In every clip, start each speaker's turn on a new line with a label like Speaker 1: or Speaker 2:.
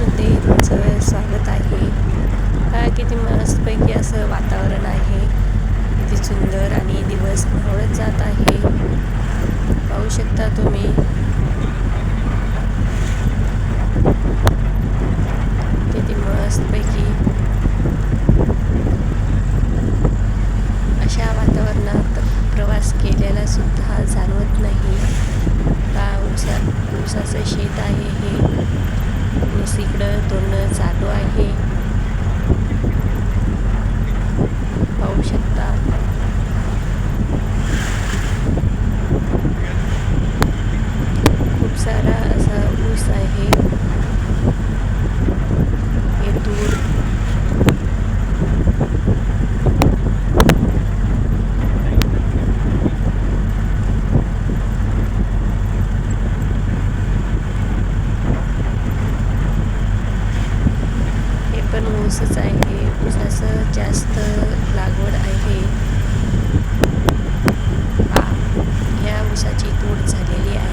Speaker 1: मध्ये तुमचं स्वागत आहे. काय किती मस्तपैकी असं वातावरण आहे. किती सुंदर आणि दिवस मावळत जात आहे. पाहू शकता तुम्ही. किती मस्तपैकी Okay. ऊसाचं जास्त लागवड आहे ह्या ऊसाची तूट झालेली आहे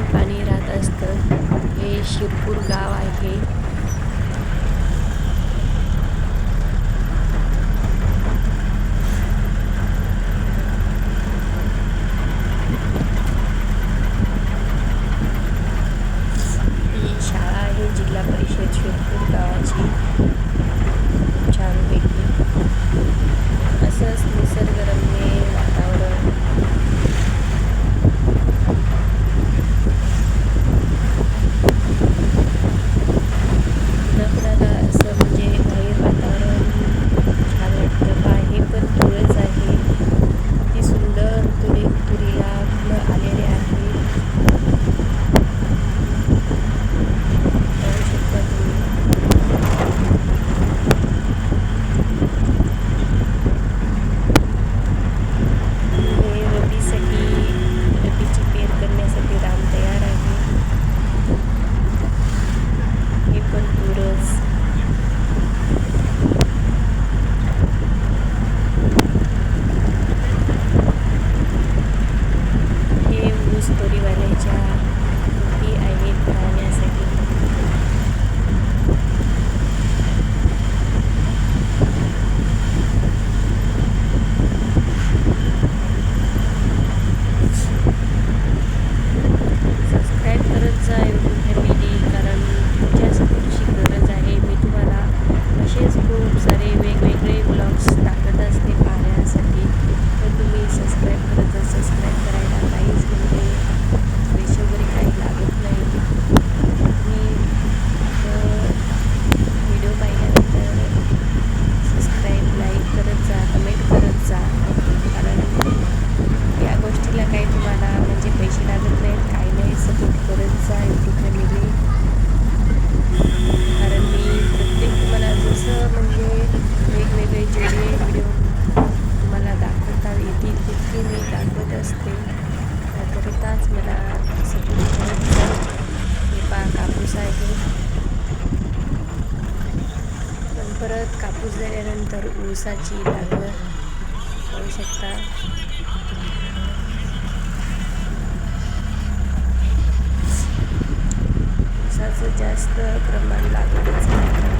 Speaker 1: पाणी राहत असतं. हे शिरपूर गाव आहे. परत कापूस झाल्यानंतर ऊसाची लागवड करू शकता. ऊसाचं जास्त प्रमाण लागवड